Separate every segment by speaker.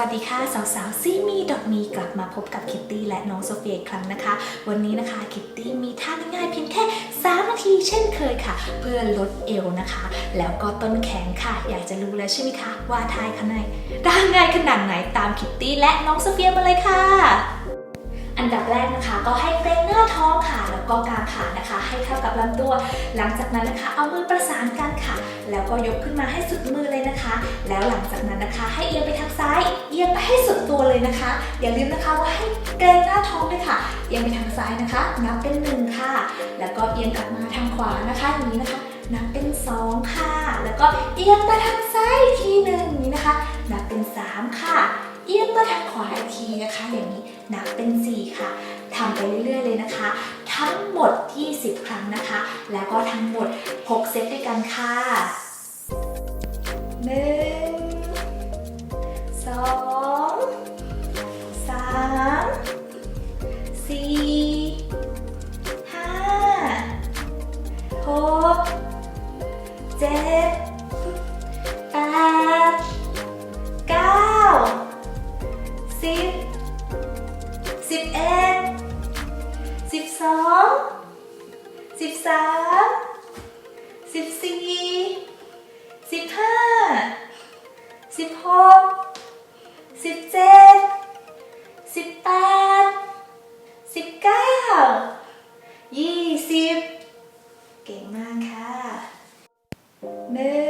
Speaker 1: วัสดีค่ะ สาวๆซีมีดอกมีกลับมาพบกับคิตตี้และน้องโซเฟียอีกครั้งนะคะ วันนี้นะคะคิตตี้มีท่าง่ายๆเพียงแค่3นาทีเช่นเคยค่ะ เพื่อลดเอวนะคะ แล้วก็ต้นแขนค่ะ อยากจะรู้แล้วใช่ไหมคะ ว่าทายขนาดได้ง่ายขนาดไหนตามคิตตี้และน้องโซเฟียมาเลยค่ะ อันดับแรกนะคะก็ให้เกรงหน้าท้องค่ะแล้วก็กางขานะคะ ให้เข้ากับลำตัว หลังจากนั้นนะคะ เอามือประสานกันค่ะ แล้วก็ยกขึ้นมาให้สุดมือเลยนะคะ แล้วหลังจากนั้นนะคะ ให้เอียงไปทางซ้าย เอียงไปให้สุดตัวเลยนะคะ อย่าลืมนะคะว่าให้เกรงหน้าท้องด้วยค่ะ เอียงไปทางซ้ายนะคะ นับเป็นหนึ่งค่ะ แล้วก็เอียงกลับมาทางขวานะคะอย่างนี้นะคะนับเป็นสองค่ะ แล้วก็เอียงมาทางซ้ายทีหนึ่งอย่างนี้นะคะ นับเป็นสามค่ะ เอียงมาทางขวาอีทีนะคะ อย่างนี้นับเป็น 4 ค่ะทำไปเรื่อยๆเลยนะคะ ทั้งหมด 20 ครั้งนะคะ แล้วก็ทั้งหมด 6 เซตด้วยกันค่ะ1 2 สองสิบสามสิบสี่สิบห้าสิบหกสิบเจ็ดสิบแปดสิบเก้ายี่สิบเก่งมากค่ะหนึ่ง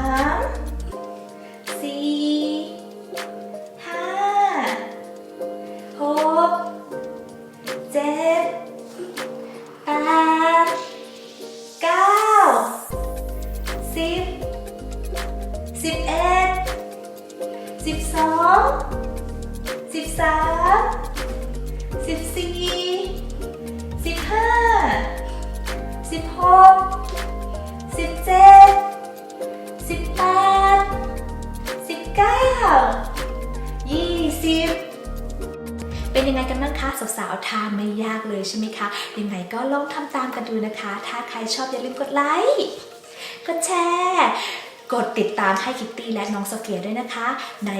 Speaker 1: ามสี่ห้าหกเจ็ดแปดเก้าสิบสิบเอ็ดสิบสองสิบสามสิบสี่สิบห้าสิบหกสิบเจ็ด เป็นยังไงกันบ้างคะสาวๆทานไม่ยากเลยใช่ไหมคะ ยังไงก็ลองทำตามกันดูนะคะ ถ้าใครชอบอย่าลืมกดไลค์กดแชร์กดติดตามให้คิตตี้และน้องโซเฟียด้วยนะคะ ใน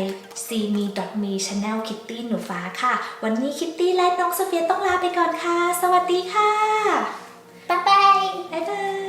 Speaker 1: c m e m e Channel คิตตี้หนูฟ้าค่ะ วันนี้คิตตี้และน้องโซเฟียต้องลาไปก่อนค่ะ สวัสดีค่ะ
Speaker 2: บ๊ายบาย
Speaker 1: บ๊ายบาย